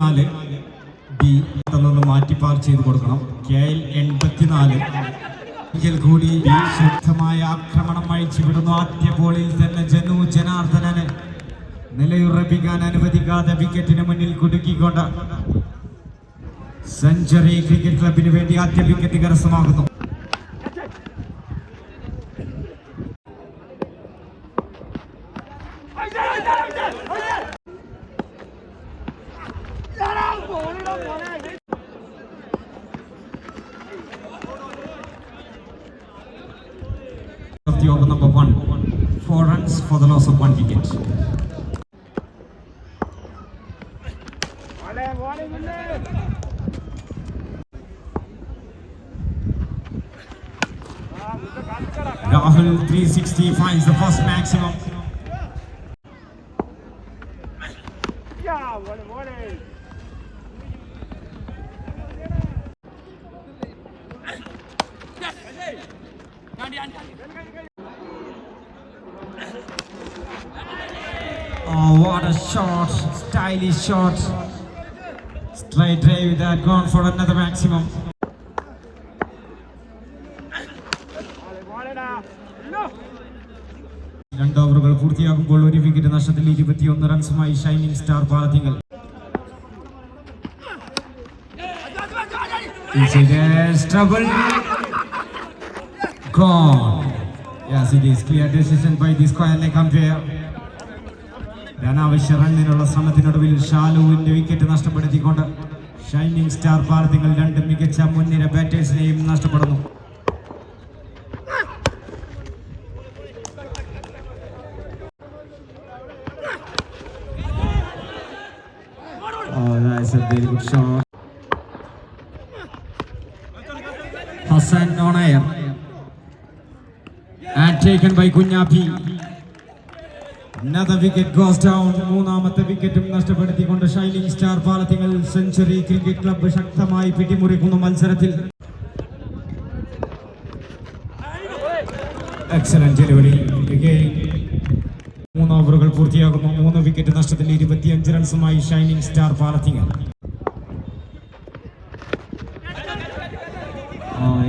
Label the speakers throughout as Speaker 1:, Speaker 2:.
Speaker 1: നാല് ബി നിന്ന് മാറ്റി പാർക്ക് ചെയ്ത് കൊടുക്കണം. കെ എൽ എൺപത്തിനാല് കൂടി ശക്തമായ ആക്രമണം അഴിച്ചുവിടുന്നു ആദ്യ ബോളിൽ തന്നെ ജനു ജനാർദ്ദനന് നിലയുറപ്പിക്കാൻ അനുവദിക്കാതെ വിക്കറ്റിന് മുന്നിൽ കുടുക്കിക്കൊണ്ട് സെഞ്ചുറി ക്രിക്കറ്റ് ക്ലബിന് വേണ്ടി ആദ്യ വിക്കറ്റ് കരസ്ഥമാകുന്നു of the over number one. Four runs for the loss of one wicket. Rahul 360 finds the first maximum. Oh, what a shot! Stylish shot. Straight drive that gone for another maximum. രണ്ട് ഓവറുകൾ പൂർത്തിയാകുമ്പോൾ ഒരു wicket നഷ്ടത്തിൽ ഇരുപത്തിയൊന്ന് റൺസുമായി shining star Palathinkal There's trouble. Gone. Yes, it is clear decision by the square umpire. അനാവശ്യ റണ്ണിനുള്ള ശ്രമത്തിനൊടുവിൽ ഷാലുവിന്റെ wicket നഷ്ടപ്പെടുത്തിക്കൊണ്ട് ഷൈനിങ് സ്റ്റാർ പാലത്തിങ്ങൾ രണ്ട് മികച്ച മുൻനിര ബാറ്റേഴ്സിനെയും നഷ്ടപ്പെടുന്നു Hasan that's a very good shot. Hassan on air. And taken by Kunyapi. Another wicket goes down. മൂന്നാമത്തെ വിക്കറ്റും നഷ്ടപ്പെടുത്തിക്കൊണ്ട് shining star Palathingal century cricket club ശക്തമായി പിടിമുറിക്കുന്ന മത്സരത്തിൽ. എക്സലന്റ് ഡെലിവറി മൂന്ന് ഓവറുകൾ പൂർത്തിയാകുന്നു. മൂന്ന് വിക്കറ്റ് നഷ്ടത്തിൽ ഇരുപത്തിയഞ്ച് റൺസുമായി shining star Palathingal first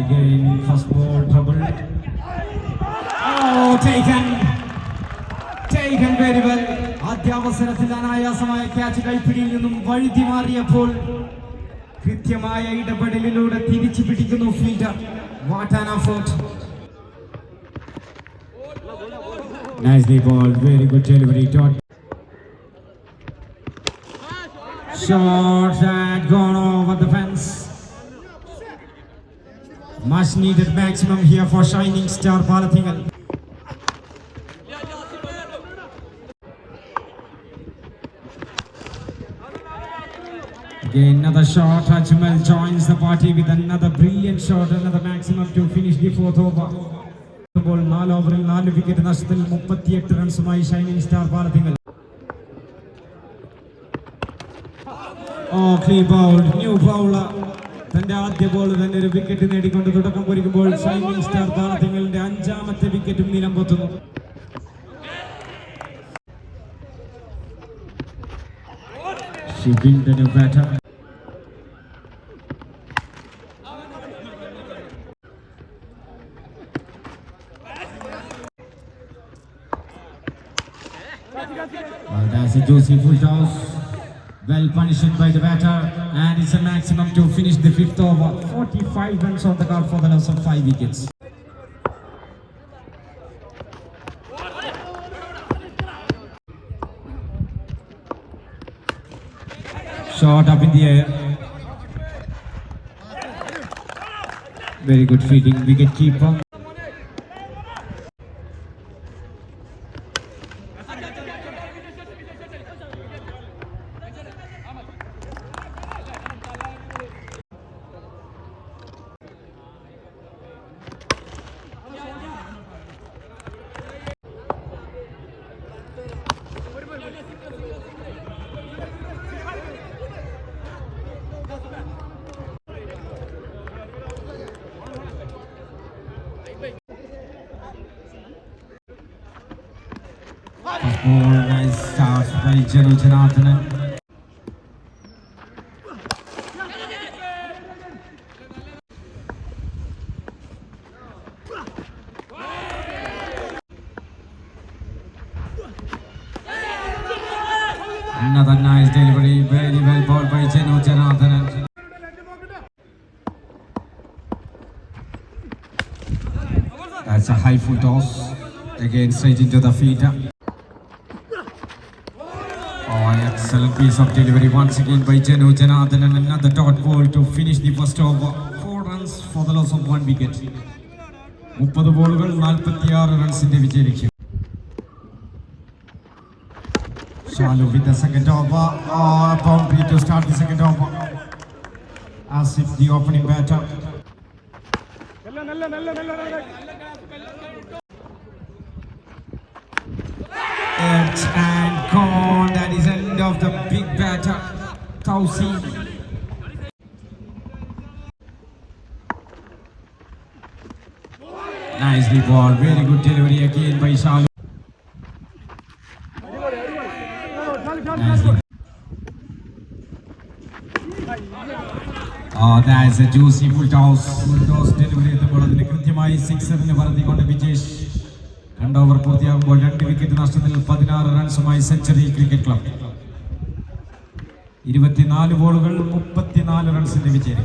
Speaker 1: again, first ball trouble. Oh, taken. Taken very well. ആദ്യ അവസരത്തിൽ അനായാസമായ ക്യാച്ച് കൈപ്പിടിയിൽ നിന്നും വഴുതി മാറിയപ്പോൾ കൃത്യമായ ഇടപെടലിലൂടെ തിരിച്ചു പിടിക്കുന്നു fielder what an effort Nicely ball, very good delivery. Dot. Shot had gone over the fence. Much needed maximum here for Shining Star Palathingal. Again, another shot. Ajmal joins the party with another brilliant shot, another maximum to finish the fourth over. ഇപ്പോൾ നാല് ഓവറിൽ നാല് wicket നഷ്ടത്തിൽ മുപ്പത്തിയെട്ട് റൺസുമായി shining star bowl new bowler തന്റെ ആദ്യ ball തന്നെ ഒരു വിക്കറ്റ് നേടിക്കൊണ്ട് തുടക്കം കുറിക്കുമ്പോൾ ഷൈനിങ് സ്റ്റാർ പാലത്തിങ്കലിന്റെ അഞ്ചാമത്തെ വിക്കറ്റും നിലം പൊത്തുന്നു Shipping the new batter. Uh, that's a juicy full toss. Well punished by the batter, and it's a maximum to finish the fifth over. 45 runs on the card for the loss of five wickets. Shot up in the air. Very good feeding wicket keeper. Nice by Another nice delivery, very well ball by Janu Janathanan. That's a high full toss, again straight into the feet. excellent piece of delivery once again by Jenu Janardhanan. Another dot ball to finish the first over. Four runs for the loss of one wicket. മുപ്പത് ബോളുകൾ നാൽപ്പത്തിയാറ് റൺസിന്റെ വിജയലക്ഷ്യം Shalu with the second over. Oh, boundary to start the second over. As if the opening batter. Edge and gone. That is end of the big batter. Tausi. Nicely ball. Very good delivery again by Shalu. Nicely. Oh, that's a juicy full toss. Full toss delivery എത്തുമ്പോൾ അതിന് കൃത്യമായി സിക്സറിന് പറത്തിക്കൊണ്ട് വിജേഷ് രണ്ട് over പൂർത്തിയാകുമ്പോൾ രണ്ട് wicket നഷ്ടത്തിൽ പതിനാറ് റൺസുമായി century cricket club ഇരുപത്തിനാല് ബോളുകൾ മുപ്പത്തിനാല് റൺസിന്റെ വിജയം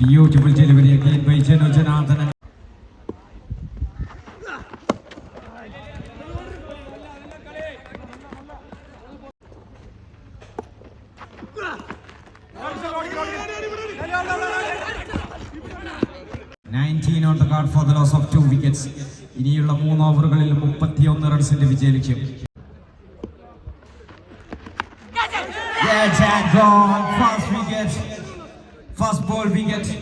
Speaker 1: beautiful delivery again by Janu Janardhana Go! Again on the card for the loss of two wickets. ഇനിയുള്ള മൂന്ന് ഓവറുകളിൽ മുപ്പത്തിയൊന്ന് റൺസിന്റെ വിജയലക്ഷ്യം ലക്ഷ്യം. ഫസ്റ്റ് ബോൾ വിക്കറ്റ്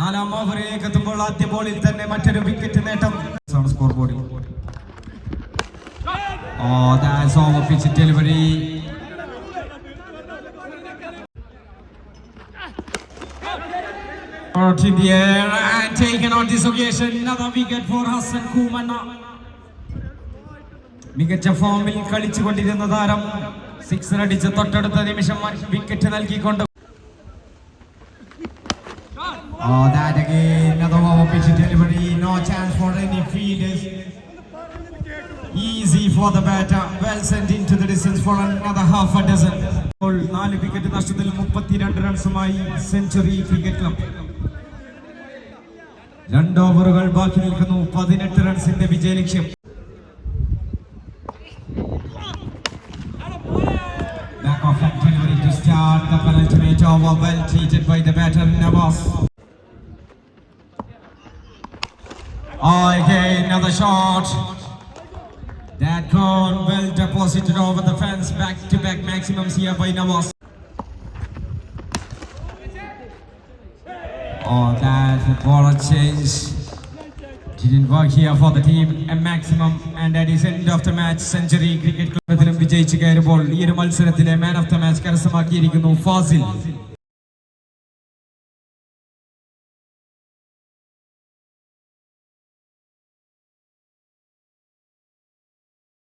Speaker 1: നാലാം ഓവറിലേക്ക് എത്തുമ്പോൾ ആദ്യ ബോളിൽ തന്നെ മറ്റൊരു വിക്കറ്റ് നേട്ടം. സ്കോർ ബോർഡിൽ ഓ that's over pitch delivery Out in the air and taken on this occasion another wicket for Hassan Kumanna. മികച്ച ഫോമിൽ കളിച്ചുകൊണ്ടിരുന്ന താരം സിക്സർ അടിച്ച് തൊട്ടടുത്ത നിമിഷം വിക്കറ്റ് നൽകിക്കൊണ്ട് Oh, that again, another over pitch delivery. No chance for any fielders. Easy for the batter. Well sent into the distance for another half a dozen. നാല് wicket നഷ്ടത്തിൽ മുപ്പത്തിരണ്ട് റൺസുമായി സെഞ്ചുറി ക്രിക്കറ്റ് ക്ലബ് രണ്ട് ഓവറുകൾ ബാക്കി നിൽക്കുന്നു പതിനെട്ട് റൺസിന്റെ വിജയലക്ഷ്യം Back off and delivery to start the penultimate over. Well treated by the batter Nawaz. Oh, again, another shot. That gone well deposited over the fence. Back to back maximums here by Nawaz. Oh, that ball change. Didn't work here for the team. A maximum and that is end of the match. Century cricket club വിജയിച്ചു കയറുമ്പോൾ ഈ ഒരു മത്സരത്തിലെ man of the match കരസ്ഥമാക്കിയിരിക്കുന്നു Fazil